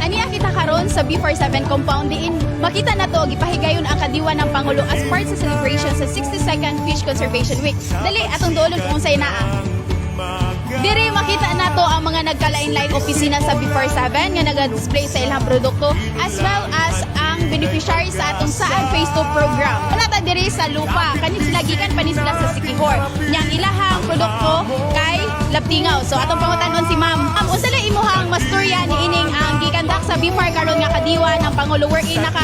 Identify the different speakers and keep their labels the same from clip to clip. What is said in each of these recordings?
Speaker 1: Aniya kita karon sa B47 compound diin makita na to gipahigayon ang kadiwa ng pangulo as part sa celebration sa 62nd Fish Conservation Week. Dali atong duolon kung unsay naa. Diri makita na to ang mga nagkalain-lain opisina sa B47 nga naga-display sa ilang produkto as well as ang beneficiary sa atong Saad Phase 2 program. Wala ta diri sa lupa, kani sila gikan pa ni sila sa Sikihor. Yang ilahang produkto kay Laptingaw. So atong pangutanon si Ma'am. Ma'am, unsa la imuhang masturya ni ining ang gikandak sa BFAR karon nga kadiwa ng Pangulo wherein naka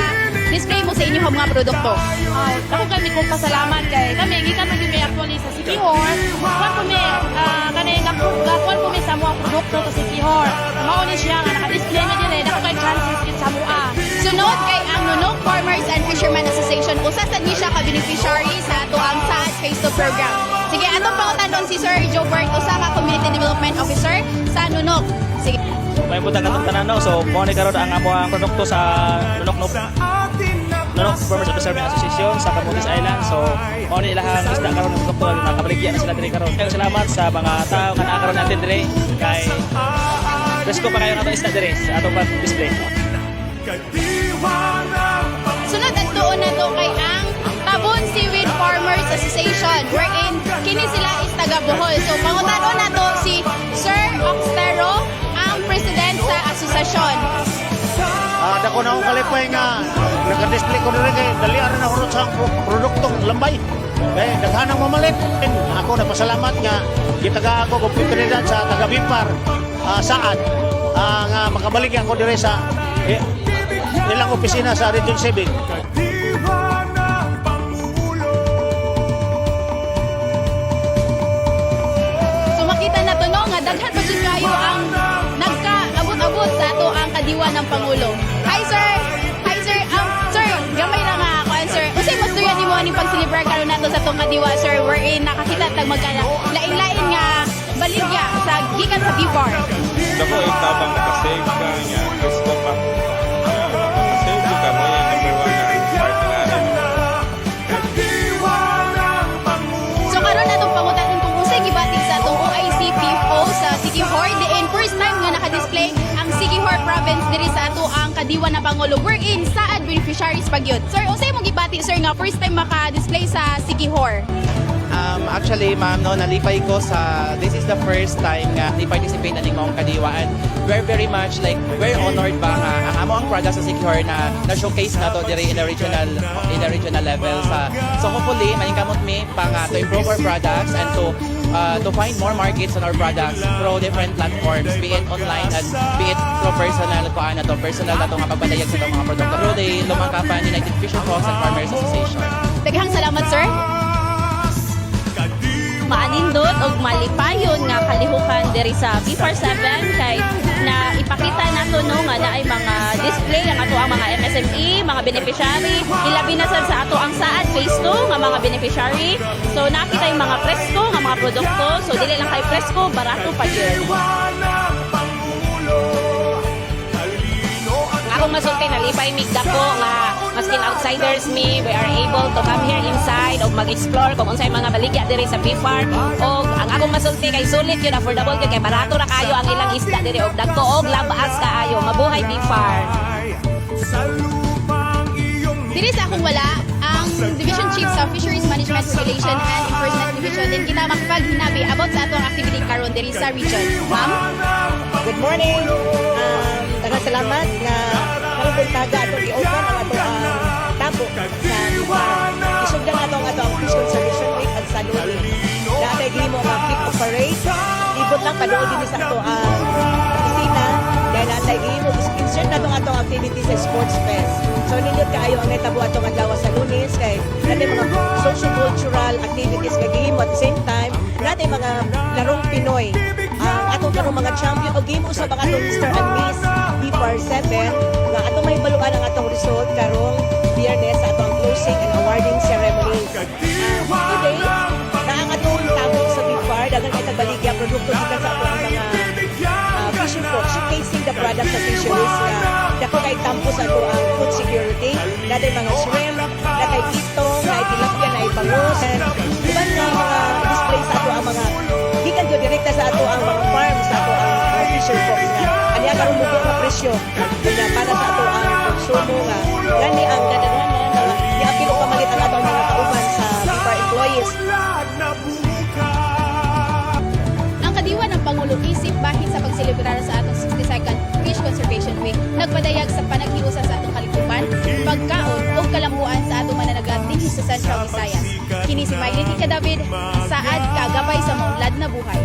Speaker 1: display mo sa inyong mga produkto.
Speaker 2: Ay, ako kami kong pasalamat kay kami gikan mo gyud actually sa Sikihor. Mga produkto sa Sikihor. Mao ni siya nga naka-display mi dire dako kay chances gid sa mua.
Speaker 1: Sunod kay ang Nunok Farmers and Fishermen Association, usa sa ni siya ka beneficiary sa ato ang Saad Phase 2 program. Sige, atong pangutanon si Sir Jobert, usa ka Community Development Officer sa Nunok. Sige.
Speaker 3: may butang katong tanan no so mo ni karon ang amo ang produkto sa Nunok no Nunok Farmers and Fishermen Association sa Camotes Island. So mo ni ilahang isda karon ng produkto nakabaligya na sila diri karon. Kaya salamat sa mga tao nga karon natin diri. Kay Presko pa kayo nato isda diri sa atong pag-display
Speaker 1: Sunod ang tuon na to kay ang Tabon Seaweed Farmers Association wherein kini sila is taga Bohol. So pangutanon na to si Sir Oxtero, ang president sa asosasyon.
Speaker 4: Ah, dako na akong kalipay nga naka-display ko rin kay dali ara na hurot sa pro- produktong lambay. Kay daghanang mamalit. And Ako nagpasalamat nga gitaga ako oportunidad sa taga Bipar ah, saad ah, nga makabalik ako dire sa eh, ilang opisina sa Region 7.
Speaker 1: So makita na to no nga daghan kayo ang nagka-abot-abot sa ato ang kadiwa ng pangulo. Hi sir. Nimo aning pag-celebrate karon nato sa tong kadiwa sir wherein nakakita tag magkana lain-lain nga baligya sa gikan sa B-Bar.
Speaker 5: Dako yung tabang nakasave ka niya. Gusto pa. Save ka mo yung number one na part.
Speaker 1: So karon natong pangutanon kung unsay gibati sa atong OIC PFO sa Sikihor diin first time nga naka-display province diri sa ato ang kadiwa na pangulo wherein saad beneficiaries pagyud. Sir, unsay mo gibati sir nga first time maka-display sa Sikihor?
Speaker 6: Um, actually, ma'am, no, nalipay ko sa, this is the first time nga ni-participate na ning mong kadiwa and we're very much like, we're honored ba nga ang amo ang product sa Secure na na-showcase na to diri in the regional, in the regional level sa, so hopefully, maningkamot mi pa nga to improve our products and to uh, to find more markets on our products through different platforms, be it online and be it through personal ko na to, personal na to nga pagpadayag sa itong mga produkto through the Lumangkapan United Fisher Folks and Farmers Association.
Speaker 1: Daghang salamat sir.
Speaker 2: maanindot og malipayon nga kalihukan diri sa B47 kay na ipakita nato no nga naay mga display ang ato mga MSME, mga beneficiary, ilabi na sad sa ato ang saad phase 2 nga mga beneficiary. So nakita yung mga presko nga mga produkto. So dili lang kay presko, barato pa gyud. Akong masulti nalipay mig dako nga maskin outsiders me we are able to come here inside og mag-explore kung unsay mga baligya diri sa BFAR og ang akong masulti kay sulit yun affordable yun kay barato ra kayo ang ilang isda diri og dagko og labaas kaayo mabuhay BFAR
Speaker 1: Diri sa akong wala ang Division Chief sa Fisheries Management Regulation and Enforcement Division din kita makipaghinabi about sa ato ang activity karon diri sa region. Ma'am?
Speaker 7: Good morning. Um, daghang salamat nga karong buntaga ato i-open ang ato ang tabo sa Bifar. Isugdan ato ang ato ang Fish Conservation Week at sa Luli. Dati gihimo nga kick operate. Ibot lang paduol din sa ato ang natay gihimo insert na itong atong activity sa Sports Fest. So ninyo kaayo ang netabo atong adlaw sa Lunes kay natin mga socio-cultural activities nga gihimo at the same time natin mga larong Pinoy ang atong karong mga champion o game usab ang atong Mr. and Miss Before 7 nga atong may baluan ang atong result karong biyernes sa atong closing and awarding ceremony. Ah, today, na ang atong tabo sa Before, dagan kay tagbaligya produkto sa campus ato ang food security. Dati mga shrimp, na kay pitong, na tilapia, na bangus. Diba na mga display sa ato ang mga, di ka direkta sa ato ang mga farms, sa ato ang mga fisher folks na. Kanya ka rumubo na presyo. Kanya para sa ato ang konsumo nga. Gani ang kadaghanan na iapilo pamalit ang ato ang mga kauban sa mga employees.
Speaker 1: Provincia, Visayas. Kini si Maylin Ika David, saad kagabay sa maunlad na buhay.